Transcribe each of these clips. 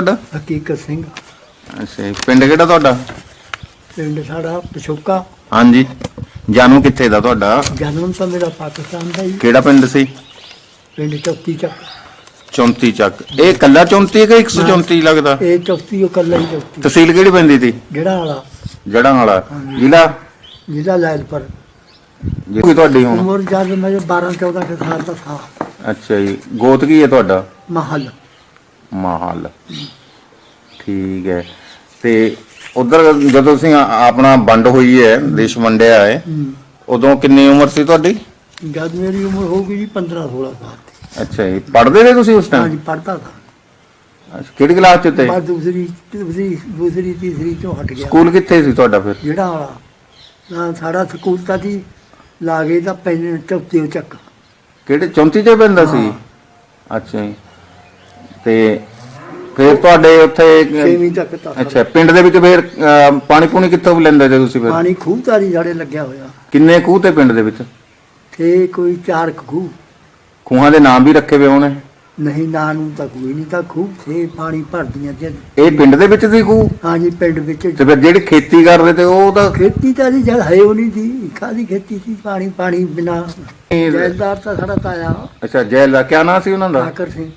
ਤੁਹਾਡਾ? ਹਕੀਕਤ ਸਿੰਘ। ਅੱਛਾ ਜੀ। ਪਿੰਡ ਕਿਹੜਾ ਤੁਹਾਡਾ? ਪਿੰਡ ਸਾਡਾ ਪਛੋਕਾ। ਹਾਂਜੀ। ਜਾਨੂ ਕਿੱਥੇ ਦਾ ਤੁਹਾਡਾ? ਜਨਮ ਤਾਂ ਮੇਰਾ ਪਾਕਿਸਤਾਨ ਦਾ ਹੀ। ਕਿਹੜਾ ਪਿੰਡ ਸੀ? ਪਿੰਡ ਚੌਥੀ ਚੱਕ। 34 ਚੱਕ। ਇਹ ਕੱਲਾ 34 ਕਿ 134 ਲੱਗਦਾ? ਇਹ ਚੌਥੀ ਉਹ ਕੱਲਾ ਹੀ ਚੌਥੀ ਤਹਿਸੀਲ ਕਿਹੜੀ ਪੈਂਦੀ ਸੀ? ਜਿਹੜਾ ਵਾਲਾ। ਜੜਾਂ ਵਾਲਾ। ਜ਼ਿਲ੍ਹਾ? ਜਿਹਦਾ ਲੈਲਪੁਰ ਜੀ ਤੁਹਾਡੀ ਹੁਣ? ਉਮਰ ਜਦ ਮੈਂ 12 14 ਕੇ ਸਾਲ ਦਾ ਥਾ ਅੱਛਾ ਜੀ। ਗੋਤ ਕੀ ਹੈ ਤੁਹਾਡਾ? ਮਹਲ। ਮਾਹਲ। ਠੀਕ ਹੈ। ਤੇ ਉਧਰ ਜਦੋਂ ਆ- ਆਪਣਾ ਵੰਡ ਹੋਈ ਹੈ ਦੇਸ਼ ਵੰਡਿਆ ਹੈ ਉਦੋਂ ਕਿੰਨੀ ਉਮਰ ਸੀ ਤੁਹਾਡੀ? ਜਦ ਮੇਰੀ ਉਮਰ ਹੋ ਗਈ ਜੀ 15 16 ਸਾਲ ਦੀ। ਅੱਛਾ ਜੀ। ਪੜ੍ਹਦੇ ਰਹੇ ਤੁਸੀਂ ਉਸ ਹਾਂਜੀ ਟਾਈਮ ਪੜਦਾ ਥਾ ਅੱਛਾ, ਕਿਹੜੀ ਕਲਾਸ ਚ ਤੇ ਬਾਅਦ ਦੂਸਰੀ ਦੂਸਰੀ ਦੂਸਰੀ ਤੀਸਰੀ ਚੋਂ ਹਟ ਗਿਆ। ਸਕੂਲ ਕਿੱਥੇ ਸੀ ਤੁਹਾਡਾ ਫਿਰ? ਜਿਹੜਾ ਵਾਲਾ। ਨਾ ਸਾਡਾ ਸਕੂਲ ਤਾਂ ਜੀ ਲਾਗੇ ਤਾਂ ਪੈਨ ਚੌਥੀ ਚੱਕ। ਕਿਹੜੇ 34 ਚ ਪੈਂਦਾ ਸੀ? ਹਾਂ। ਅੱਛਾ ਜੀ। ਤੇ ਫਿਰ ਤੁਹਾਡੇ ਉੱਥੇ ਛੇਵੀਂ ਤੱਕ ਤਾਂ ਅੱਛਾ ਪਿੰਡ ਦੇ ਵਿੱਚ ਫਿਰ ਅਹ, ਪਾਣੀ ਪੂਣੀ ਕਿੱਥੋਂ ਲੈਂਦੇ ਸੀ ਤੁਸੀਂ ਫਿਰ? ਪਾਣੀ ਖੂਹ ਤਾਰੀ ਸਾਡੇ ਲੱਗਿਆ ਹੋਇਆ। ਕਿੰਨੇ ਖੂਹ ਤੇ ਪਿੰਡ ਦੇ ਵਿੱਚ? ਤੇ ਕੋਈ ਚਾਰ ਕੁ ਖੂਹ। ਖੂਹਾਂ ਦੇ ਨਾਮ ਵੀ ਰੱਖੇ ਹੋਏ ਹੋਣੇ। ਨਹੀਂ ਨਾ ਨੂੰ ਤਾਂ ਕੋਈ ਨਹੀਂ ਤਾਂ ਖੂਹ ਸੇ ਪਾਣੀ ਭਰਦੀਆਂ ਤੇ ਇਹ ਪਿੰਡ ਦੇ ਵਿੱਚ ਸੀ ਖੂਹ? ਹਾਂਜੀ ਪਿੰਡ ਵਿੱਚ ਤੇ ਫਿਰ ਜਿਹੜੀ ਖੇਤੀ ਕਰਦੇ ਤੇ ਉਹ ਤਾਂ ਖੇਤੀ ਤਾਂ ਜੀ ਜਦ ਹੈ ਉਹ ਨਹੀਂ ਸੀ ਕਾਦੀ ਖੇਤੀ ਸੀ? ਪਾਣੀ ਪਾਣੀ ਬਿਨਾ ਜੈਲਦਾਰ ਤਾਂ ਸਾਡਾ ਤਾਇਆ। ਅੱਛਾ ਜੈਲ ਦਾ ਕਿਆ ਨਾਂ ਸੀ ਉਹਨਾਂ ਦਾ? ਆਕਰ ਸਿੰਘ।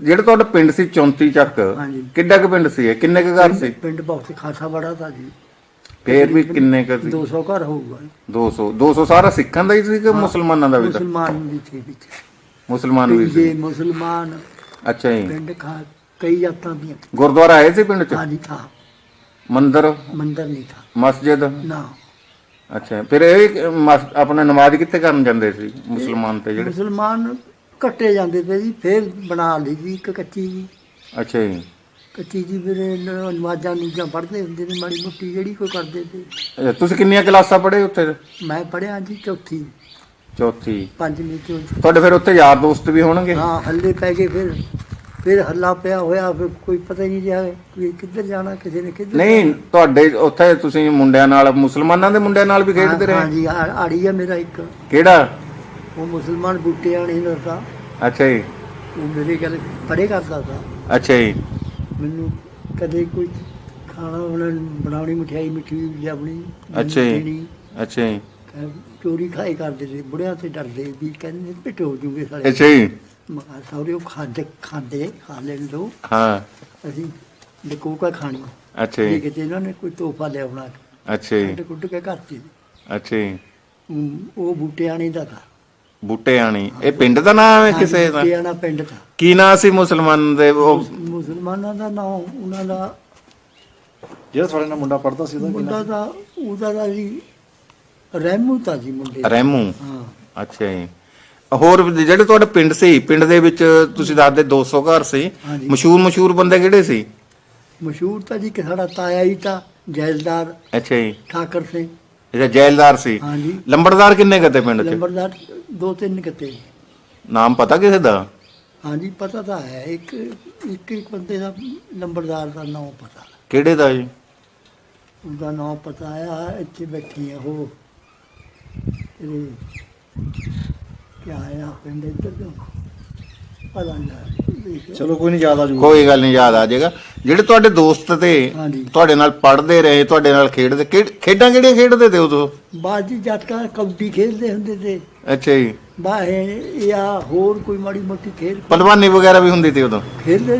ਜਿਹੜਾ ਤੁਹਾਡਾ ਪਿੰਡ ਸੀ 34 ਚੱਕ ਹਾਂਜੀ। ਕਿੱਡਾ ਕੁ ਪਿੰਡ ਸੀ ਇਹ? ਕਿੰਨੇ ਕੁ ਘਰ ਸੀ? ਪਿੰਡ ਬਹੁਤ ਖਾਸਾ ਬੜਾ ਤਾਂ ਜੀ। ਫੇਰ ਵੀ ਕਿੰਨੇ ਕੁ ਸੀ? 200 ਘਰ ਹੋਊਗਾ। 200 200 ਸਾਰਾ ਸਿੱਖਾਂ ਦਾ ਹੀ ਸੀ ਕਿ ਮੁਸਲਮਾਨਾਂ ਦਾ ਵੀ ਤਾਂ? ਮੁਸਲਮਾਨ ਵੀ ਸੀ ਵਿੱਚ। ਮੁਸਲਮਾਨ ਵੀ ਜੇ ਸੀ ਮੁਸਲਮਾਨ ਅੱਛਾ ਜੀ। ਪਿੰਡ ਖਾ ਕਈ ਜਾਤਾਂ ਦੀਆਂ। ਗੁਰਦੁਆਰਾ ਆਏ ਸੀ ਪਿੰਡ ਚ? ਹਾਂਜੀ ਥਾ। ਮੰਦਿਰ? ਮੰਦਰ ਨਹੀਂ ਥਾ। ਮਸਜਿਦ? ਨਾ। ਅੱਛਾ ਫਿਰ ਇਹ ਮਸ- ਆਪਣਾ ਨਮਾਜ਼ ਕਿੱਥੇ ਕਰਨ ਜਾਂਦੇ ਸੀ ਮੁਸਲਮਾਨ ਤੇ ਜਿਹੜੇ? ਮੁਸਲਮਾਨ ਕੱਟੇ ਜਾਂਦੇ ਤੇ ਜੀ ਫੇਰ ਬਣਾ ਲਈ ਜੀ ਇੱਕ ਕੱਚੀ ਜੀ। ਅੱਛਾ ਜੀ। ਕੱਚੀ ਜੀ ਫਿਰ ਨ- ਨਮਾਜ਼ਾਂ ਨੂਜਾਂ ਪੜ੍ਹਦੇ ਹੁੰਦੇ ਨੇ ਮਾੜੀ ਮੋਟੀ ਜਿਹੜੀ ਕੋਈ ਕਰਦੇ ਤੇ। ਅੱਛਾ, ਤੁਸੀਂ ਕਿੰਨੀਆਂ ਕਲਾਸਾਂ ਪੜ੍ਹੇ ਉੱਥੇ? ਮੈਂ ਪੜਿਆ ਜੀ ਚੌਥੀ। ਚੌਥੀ। ਪੰਜਵੀਂ ਚੋਂ ਤੁਹਾਡੇ ਫਿਰ ਉੱਥੇ ਯਾਰ ਦੋਸਤ ਵੀ ਹੋਣਗੇ? ਹਾਂ ਹੱਲੇ ਪੈ ਗਏ ਫਿਰ। ਫਿਰ ਹੱਲਾ ਪਿਆ ਹੋਇਆ ਫਿਰ ਕੋਈ ਪਤਾ ਹੀ ਨਹੀਂ ਰਿਹਾ ਕਿ ਕਿੱਧਰ ਜਾਣਾ ਕਿਸੇ ਨੇ ਕਿੱਧਰ ਨਹੀਂ ਤੁਹਾਡੇ ਉੱਥੇ ਤੁਸੀਂ ਮੁੰਡਿਆਂ ਨਾਲ ਮੁਸਲਮਾਨਾਂ ਦੇ ਮੁੰਡਿਆਂ ਨਾਲ ਵੀ ਖੇਡਦੇ ਰਹੇ? ਹਾਂਜੀ ਆ- ਆੜੀ ਆ ਮੇਰਾ ਇੱਕ। ਕਿਹੜਾ? ਉਹ ਮੁਸਲਮਾਨ ਬੂਟੇ ਵਾਲੇ ਦਾ ਤਾ ਅੱਛਾ ਜੀ। ਉਹ ਮੇਰੇ ਗੱਲ ਪੜੇ ਕਰਦਾ ਤਾ ਅੱਛਾ ਜੀ। ਮੈਨੂੰ ਕਦੇ ਕੋਈ ਖਾਣਾ ਬਣਾਉਣ ਬਣਾਉਣੀ ਮਠਿਆਈ ਮਿੱਠੀ ਲਿਆਉਣੀ ਅੱਛਾ ਜੀ। ਦੇਣੀ, ਅੱਛਾ ਜੀ। ਕਹਿ- ਚੋਰੀ ਖਾਈ ਕਰਦੇ ਸੀ ਬੁੜਿਆਂ ਤੇ ਡਰਦੇ ਵੀ ਕਹਿੰਦੇ ਪਿੱਟ ਜੂਗੇ ਸਾਲੇ ਅੱਛਾ ਜੀ। ਮਾ ਸੌਰੇ ਉਹ ਖਾਂਦੇ ਖਾਂਦੇ ਖਾ ਲੈਣ ਦੋ। ਹਾਂ। ਅਸੀਂ ਲਕੋਕਾ ਖਾਣੀ। ਅੱਛਾ ਜੇ। ਜੀ ਕਿਤੇ ਇਹਨਾਂ ਨੇ ਕੋਈ ਤੋਹਫਾ ਲਿਆਉਣਾ। ਅੱਛਾ ਜੀ। ਕੱਢ ਕੁੱਟ ਕੇ ਘਰ ਚ ਅੱਛਾ ਜੀ। ਉਹ ਬੂਟਿਆਣੀ ਦਾ ਤਾ। ਬੂਟੇ ਆਣੀ ਇਹ ਪਿੰਡ ਦਾ ਨਾਮ ਹੈ ਕਿਸੇ ਦਾ? ਬੂਟਿਆਣਾ ਪਿੰਡ ਦਾ। ਕੀ ਨਾਂ ਸੀ ਮੁਸਲਮਾਨ ਦੇ ਉਹ? ਮੁਸ- ਮੁਸਲਮਾਨਾਂ ਦਾ ਨਾਮ ਉਹਨਾਂ ਦਾ ਜਿਹੜਾ ਤੁਹਾਡੇ ਨਾਲ ਮੁੰਡਾ ਪੜਦਾ ਸੀ ਉਹਦਾ ਕੀ ਮੁੰਡਾ ਨਾਮ ਦਾ ਉਹਦਾ ਦਾ ਜੀ ਰਹਿਮੂ ਤਾਂ ਜੀ ਮੁੰਡੇ। ਰੈਮੂ? ਹਾਂ। ਅੱਛਾ ਜੀ। ਹੋਰ ਜਿਹੜੇ ਤੁਹਾਡੇ ਪਿੰਡ ਸੀ ਪਿੰਡ ਦੇ ਵਿੱਚ ਤੁਸੀਂ ਦੱਸਦੇ 200 ਘਰ ਸੀ। ਮਸ਼ਹੂਰ ਮਸ਼ਹੂਰ ਬੰਦੇ ਕਿਹੜੇ ਸੀ? ਮਸ਼ਹੂਰ ਤਾਂ ਜੀ ਕਿ ਸਾਡਾ ਤਾਇਆ ਹੀ ਤਾਂ ਜੈਲਦਾਰ ਅੱਛਾ ਜੀ। ਠਾਕਰ ਸਿੰਘ। ਜਿਹੜਾ ਜੈਲਦਾਰ ਸੀ। ਹਾਂਜੀ। ਲੰਬੜਦਾਰ ਕਿੰਨੇ ਕਤੇ ਪਿੰਡ 'ਚ? ਲੰਬਰਦਾਰ ਦੋ ਤਿੰਨ ਕਿਤੇ ਨਾਮ ਪਤਾ ਕਿਸੇ ਦਾ? ਹਾਂਜੀ ਪਤਾ ਤਾਂ ਹੈ। ਇੱਕ ਇੱਕ ਇੱਕ ਬੰਦੇ ਦਾ ਲੰਬਰਦਾਰ ਦਾ ਨਾਮ ਪਤਾ। ਕਿਹੜੇ ਦਾ ਜੀ? ਉਹਦਾ ਨਾਮ ਪਤਾ ਆ ਇੱਥੇ ਬੈਠੀ ਆ ਉਹ। ਇਹ ਕਿਆ ਆ ਪਿੰਡ ਇੱਧਰ ਤੋਂ ਪਤਾ ਨਹੀਂ ਚਲੋ ਕੋਈ ਨਹੀਂ ਯਾਦ ਆ ਜੂਗਾ ਕੋਈ ਗੱਲ ਨਹੀਂ ਯਾਦ ਆ ਜਾਏਗਾ। ਜਿਹੜੇ ਤੁਹਾਡੇ ਦੋਸਤ ਤੇ ਹਾਂਜੀ। ਤੁਹਾਡੇ ਨਾਲ ਪੜ੍ਹਦੇ ਰਹੇ ਤੁਹਾਡੇ ਨਾਲ ਖੇਡਦੇ ਖੇਡ- ਖੇਡਾਂ ਕਿਹੜੀਆਂ ਖੇਡਦੇ ਤੇ ਉਦੋਂ? ਬਾਜੀ ਜੱਟਕਾ ਕਬੱਡੀ ਖੇਡਦੇ ਹੁੰਦੇ ਤੇ। ਅੱਛਾ ਜੀ। ਬਾਹੇ ਜਾਂ ਹੋਰ ਕੋਈ ਮਾੜੀ ਮੋਟੀ ਖੇਡ ਪਹਿਲਵਾਨੀ ਵਗੈਰਾ ਵੀ ਹੁੰਦੀ ਸੀ ਉਦੋਂ? ਖੇਡਦੇ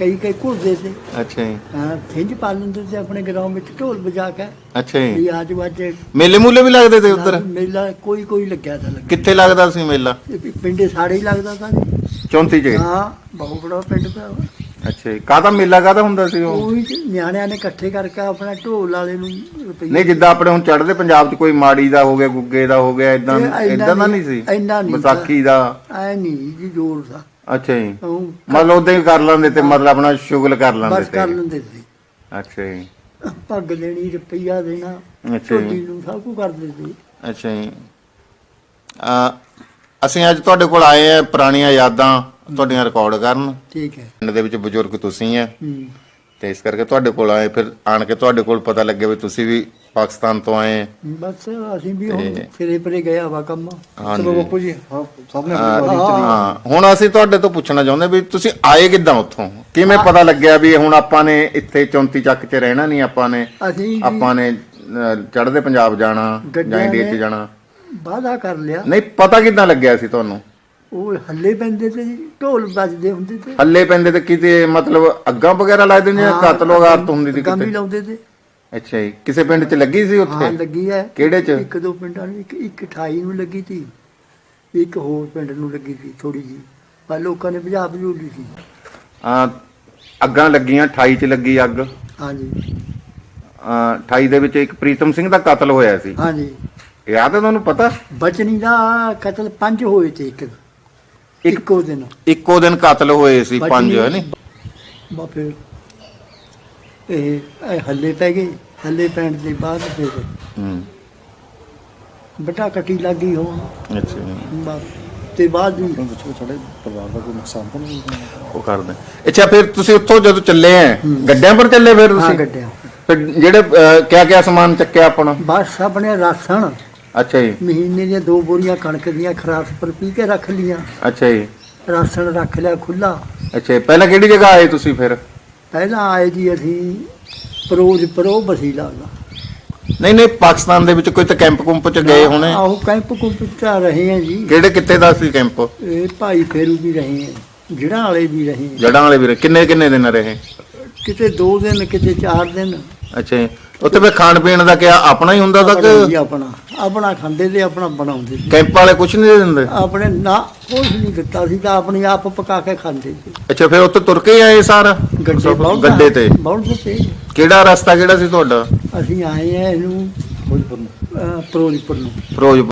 ਕਈ ਕਈ ਘੁਰਦੇ ਤੇ ਅੱਛਾ ਜੀ। ਹਾਂ ਖਿੰਝ ਪਾ ਲੈਂਦੇ ਤੇ ਆਪਣੇ ਗਰਾਊਂਡ ਵਿੱਚ ਢੋਲ ਵਜਾ ਕੇ। ਅੱਛਾ ਜੀ। ਵੀ ਅੱਜ ਵਾਜੇ ਮੇਲੇ ਮੂਲੇ ਵੀ ਲੱਗਦੇ ਤੇ ਉਧਰ? ਮੇਲਾ ਕੋਈ ਕੋਈ ਲੱਗਿਆ ਤਾਂ ਲੱਗਿਆ। ਕਿੱਥੇ ਲੱਗਦਾ ਸੀ ਮੇਲਾ? ਇਹ ਪਿੰਡੇ ਸਾਡੇ ਹੀ ਲੱਗਦਾ ਤਾਂ ਜੀ। 34 ਚ। ਹਾਂ ਬਹੁਤ ਬੜਾ ਪਿੰਡ ਪਿਆ। ਅੱਛਾ ਜੀ। ਕਾਹਦਾ ਮੇਲਾ ਕਾਹਦਾ ਹੁੰਦਾ ਸੀ ਉਹ? ਉਹੀ ਤੇ ਨਿਆਣਿਆਂ ਨੇ ਇਕੱਠੇ ਕਰਕੇ ਆਪਣਾ ਢੋਲ ਵਾਲੇ ਨੂੰ ਰੁਪਈਏ ਨਹੀਂ ਜਿੱਦਾਂ ਆਪਣੇ ਹੁਣ ਚੜ੍ਹਦੇ ਪੰਜਾਬ 'ਚ ਕੋਈ ਮਾੜੀ ਦਾ ਹੋ ਗਿਆ ਗੁੱਗੇ ਦਾ ਹੋ ਗਿਆ ਇਦਾਂ ਇਹ ਇੰਨਾ ਇਦਾਂ ਦਾ ਨਹੀਂ ਨਹੀਂ- ਸੀ? ਇੰਨਾ ਨਹੀਂ ਵਿਸਾਖੀ ਦਾ। ਐ ਨਹੀਂ ਜੀ ਜ਼ੋਰ ਦਾ। ਅੱਛਾ ਜੀ। ਉਹ ਮਤਲਬ ਉਦਾਂ ਹੀ ਕਰ ਲੈਂਦੇ ਤੇ ਮਤਲਬ ਆਪਣਾ ਸ਼ੁਗਲ ਕਰ ਲੈਂਦੇ ਬਸ ਕਰ ਤੇ ਲੈਂਦੇ ਸੀ ਅੱਛਾ ਜੀ। ਪੱਗ ਲੈਣੀ ਰੁਪਈਆ ਦੇਣਾ ਅੱਛਾ ਜੀ। ਝੋਲੀ ਨੂੰ ਸਭ ਕੁਝ ਕਰਦੇ ਸੀ ਅੱਛਾ ਜੀ। ਅ ਅਸੀਂ ਅੱਜ ਤੁਹਾਡੇ ਕੋਲ ਆਏ ਆ ਪੁਰਾਣੀਆਂ ਯਾਦਾਂ ਤੁਹਾਡੀਆਂ ਰਿਕਾਰਡ ਕਰਨ। ਠੀਕ ਹੈ। ਪਿੰਡ ਦੇ ਵਿੱਚ ਬਜ਼ੁਰਗ ਤੁਸੀਂ ਆ। ਹੂੰ। ਤੇ ਇਸ ਕਰਕੇ ਤੁਹਾਡੇ ਕੋਲ ਆਏ ਫਿਰ ਆਣ ਕੇ ਤੁਹਾਡੇ ਕੋਲ ਪਤਾ ਲੱਗੇ ਵੀ ਤੁਸੀਂ ਵੀ ਪਾਕਿਸਤਾਨ ਤੋਂ ਆਏ। ਬਸ ਅਸੀਂ ਵੀ ਹੁਣ ਤੇ- ਸਿਰੇ ਪਰੇ ਗਿਆ ਵਾ ਕੰਮ। ਚਲੋ ਹਾਂਜੀ ਬਾਪੂ ਜੀ ਹਾਂ ਸਭ ਨੇ ਆਪਣੀ ਵਾਰੀ ਚਲੀ। ਹਾਂ। ਹੁਣ ਅਸੀਂ ਤੁਹਾਡੇ ਤੋਂ ਪੁੱਛਣਾ ਚਾਹੁੰਦੇ ਵੀ ਤੁਸੀਂ ਆਏ ਕਿੱਦਾਂ ਉੱਥੋਂ? ਕਿਵੇਂ ਪਤਾ ਲੱਗਿਆ ਵੀ ਹੁਣ ਆਪਾਂ ਨੇ ਇੱਥੇ 34 ਚੱਕ 'ਚ ਰਹਿਣਾ ਨਹੀਂ ਆਪਾਂ ਨੇ ਅਸੀਂ ਜੀ ਆਪਾਂ ਨੇ ਚੜ੍ਹਦੇ ਪੰਜਾਬ ਜਾਣਾ ਜਾਂ ਗੱਡੀਆਂ ਇੰਡੀਆ 'ਚ ਨੇ- ਜਾਣਾ? ਵਾਅਦਾ ਕਰ ਲਿਆ। ਨਹੀਂ ਪਤਾ ਕਿੱਦਾਂ ਲੱਗਿਆ ਸੀ ਤੁਹਾਨੂੰ? ਉਹ ਹੱਲੇ ਪੈਂਦੇ ਤੇ ਜੀ, ਢੋਲ ਵੱਜਦੇ ਹੁੰਦੇ ਤੇ। ਹੱਲੇ ਪੈਂਦੇ ਤੇ ਕਿਤੇ ਮਤਲਬ ਅੱਗਾਂ ਵਗੈਰਾ ਲੱਗਦੇ ਨੇ ਜਾਂ ਕਤਲ ਵਗਾਰਤ ਹੁੰਦੀ ਸੀ ਅੱਗਾਂ ਵੀ ਕਿਤੇ ਲਾਉਂਦੇ ਤੇ। ਅੱਛਾ ਜੀ। ਕਿਸੇ ਪਿੰਡ 'ਚ ਲੱਗੀ ਸੀ ਹਾਂ ਉੱਥੇ ਲੱਗੀ ਹੈ। ਕਿਹੜੇ 'ਚ? ਇੱਕ ਦੋ ਪਿੰਡਾਂ ਨੂੰ ਇੱਕ ਇੱਕ 28 ਨੂੰ ਲੱਗੀ ਸੀ ਇੱਕ ਹੋਰ ਪਿੰਡ ਨੂੰ ਲੱਗੀ ਸੀ ਥੋੜੀ ਜੀ ਪਰ ਲੋਕਾਂ ਨੇ ਭਜਾ ਭਜੂਲੀ ਸੀ। ਆ ਅੱਗਾਂ ਲੱਗੀਆਂ 28 'ਚ ਲੱਗੀ ਅੱਗ। ਹਾਂਜੀ। ਅਹ 28 ਦੇ ਵਿੱਚ ਇੱਕ ਪ੍ਰੀਤਮ ਸਿੰਘ ਦਾ ਕਤਲ ਹੋਇਆ ਸੀ। ਹਾਂਜੀ। ਯਾਦ ਹੈ ਤੁਹਾਨੂੰ ਪਤਾ? ਬਚਨੀ ਦਾ ਕਤਲ ਪੰਜ ਹੋਏ ਤੇ ਇੱਕ। ਇੱਕੋ ਦਿਨ। ਇੱਕੋ ਦਿਨ ਕਤਲ ਹੋਏ ਸੀ ਪੰਜ ਹੈ ਨੀ? ਬਾ ਫਿਰ ਇਹ ਇਹ ਹੱਲੇ ਪੈ ਗਏ ਹੱਲੇ ਪੈਣ ਦੇ ਬਾਅਦ ਫਿਰ ਹੂੰ। ਬਟਾ ਕੱਟੀ ਲੱਗੀ ਹੋਣ ਅੱਛਾ ਬਸ ਤੇ ਬਾਅਦ ਵੀ ਪੁੱਛੋ ਸਾਡੇ ਪਰਿਵਾਰ ਦਾ ਕੋਈ ਨੁਕਸਾਨ ਤਾਂ ਨਹੀਂ ਉਹ ਕਰਦੇ। ਅੱਛਾ ਫਿਰ ਤੁਸੀਂ ਉੱਥੋਂ ਜਦੋਂ ਚੱਲੇ ਆ ਗੱਡਿਆਂ ਪਰ ਚੱਲੇ ਫਿਰ ਹਾਂ ਤੁਸੀਂ? ਗੱਡਿਆ। ਫਿਰ ਜਿਹੜੇ ਕਿਆ ਕਿਆ ਸਮਾਨ ਚੱਕਿਆ ਆਪਣਾ? ਬਸ ਆਪਣੇ ਰਾਸ਼ਨ। ਅੱਛਾ ਜੀ। ਮਹੀਨੇ ਦੀਆਂ ਦੋ ਬੋਰੀਆਂ ਕਣਕ ਦੀਆਂ ਖਰਾਸ ਪਰ ਪੀ ਕੇ ਰੱਖ ਲੀਆਂ ਅੱਛਾ ਜੀ। ਰਾਸ਼ਨ ਰੱਖ ਲਿਆ ਖੁੱਲਾ ਅੱਛਾ ਪਹਿਲਾਂ ਕਿਹੜੀ ਜਗ੍ਹਾ ਆਏ ਤੁਸੀਂ ਫਿਰ? ਪਹਿਲਾਂ ਆਏ ਜੀ ਅਸੀਂ ਪਰੋਜ ਪਰੋ ਬਸੀਲਾ ਦਾ। ਨਹੀਂ ਨਹੀਂ ਪਾਕਿਸਤਾਨ ਦੇ ਵਿੱਚ ਕੋਈ ਤਾਂ ਕੈਂਪ ਕੁੰਪ ਚ ਗਏ ਹੋਣੇ? ਆਹੋ ਕੈਂਪ ਕੁੰਪ ਚ ਆ ਰਹੇ ਆ ਜੀ। ਕਿਹੜੇ ਕਿੱਥੇ ਦਾ ਸੀ ਕੈਂਪ ਇਹ ਭਾਈ ਫੇਰੂ ਵੀ ਰਹੇ ਆ ਜਿਹੜਾ ਵਾਲੇ ਵੀ ਰਹੇ ਆ। ਜੜਾਂ ਵਾਲੇ ਵੀਰੇ ਕਿੰਨੇ ਕਿੰਨੇ ਦਿਨ ਰਹੇ? ਕਿਤੇ 2 ਦਿਨ ਕਿਤੇ 4 ਦਿਨ। ਅੱਛਾ ਜੀ। ਉੱਥੇ ਫਿਰ ਖਾਣ ਪੀਣ ਦਾ ਕਿਆ ਆਪਣਾ ਹੀ ਹੁੰਦਾ ਤਾਂ ਜੀ ਕਿ ਆਪਣਾ। ਆਪਣਾ ਖਾਂਦੇ ਤੇ ਆਪਣਾ ਬਣਾਉਂਦੇ ਸੀ। ਕੈਂਪ ਵਾਲੇ ਕੁਝ ਨਹੀਂ ਦਿੰਦੇ? ਆਪਣੇ ਨਾ ਕੁਛ ਨਹੀਂ ਦਿੱਤਾ ਸੀ ਤਾਂ ਆਪਣੀ ਆਪ ਪਕਾ ਕੇ ਖਾਂਦੇ ਸੀ। ਅੱਛਾ ਫਿਰ ਉੱਥੇ ਤੁਰ ਕੇ ਆਏ ਸਾਰਾ? ਗੱਡੇ ਬਹੁਤ ਗੱਡੇ ਤੇ। ਬਹੁਤ ਤੇ ਕਿਹੜਾ ਰਸਤਾ ਕਿਹੜਾ ਸੀ ਤੁਹਾਡਾ? ਅਸੀਂ ਆਏ ਆ ਇਹਨੂੰ ਕੋਈ ਪਰ ਅਹ, ਫਿਰੋਜ਼ਪੁਰ ਨੂੰ। ਫਿਰੋਜ਼ਪੁਰ।